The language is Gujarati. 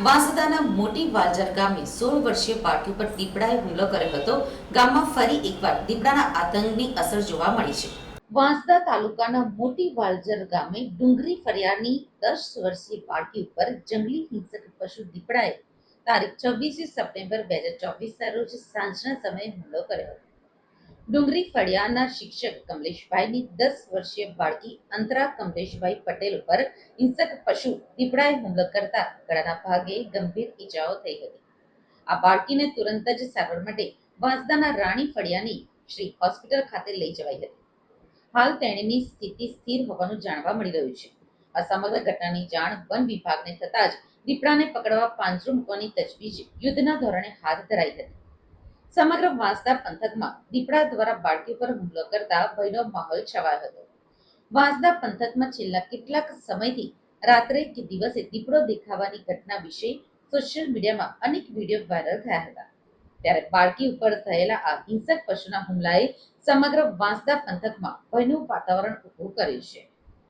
મોટી વાલજર ગામે સોળ વર્ષીય બાળકી પર દીપડાએ હુમલો કર્યો હતો. ગામમાં ફરી એકવાર દીપડાના આતંકની અસર જોવા મળી છે. વાંસદા તાલુકાના મોટી વાલજર ગામે ડુંગરી ફરિયાની દસ વર્ષીય બાળકી ઉપર જંગલી હિંસક પશુ દીપડાએ તારીખ છવ્વીસ સપ્ટેમ્બર બે હજાર ચોવીસના રોજ સાંજના સમયે હુમલો કર્યો હતો. ડુંગરી ફળિયાના શિક્ષક કમલેશભાઈની દસ વર્ષીય બાળકી અંતરા કમલેશભાઈ પટેલ ઉપર હિંસક પશુ દીપડાએ હુમલો કરતા ગળાના ભાગે ગંભીર ઈજાઓ થઈ હતી. આ બાળકીને તુરંત જ સારવાર માટે વાંસદાના રાણી ફળિયાની શ્રી હોસ્પિટલ ખાતે લઈ જવાઈ હતી. હાલ તેણીની સ્થિતિ સ્થિર હોવાનું જાણવા મળી રહ્યું છે. આ સમગ્ર ઘટનાની જાણ વન વિભાગને થતાં જ દીપડાને પકડવા પાંજરું મૂકવાની તજવીજ યુદ્ધના ધોરણે હાથ ધરાઈ હતી. સમગ્ર વાંસદા પંથકમાં દીપડા દ્વારા બાળકી પર હુમલો કરતા ભયનો માહોલ છવાયો હતો. વાંસદા પંથકમાં છેલ્લા કેટલાક સમયથી રાત્રે કે દિવસે દીપડો દેખાવાની ઘટના વિશે સોશિયલ મીડિયામાં અનેક વીડિયો વાયરલ થયા હતા. ત્યારે બાળકી ઉપર થયેલા આ હિંસક પશુના હુમલાએ સમગ્ર વાંસદા પંથકમાં ભયનું વાતાવરણ ઊભું કર્યું છે.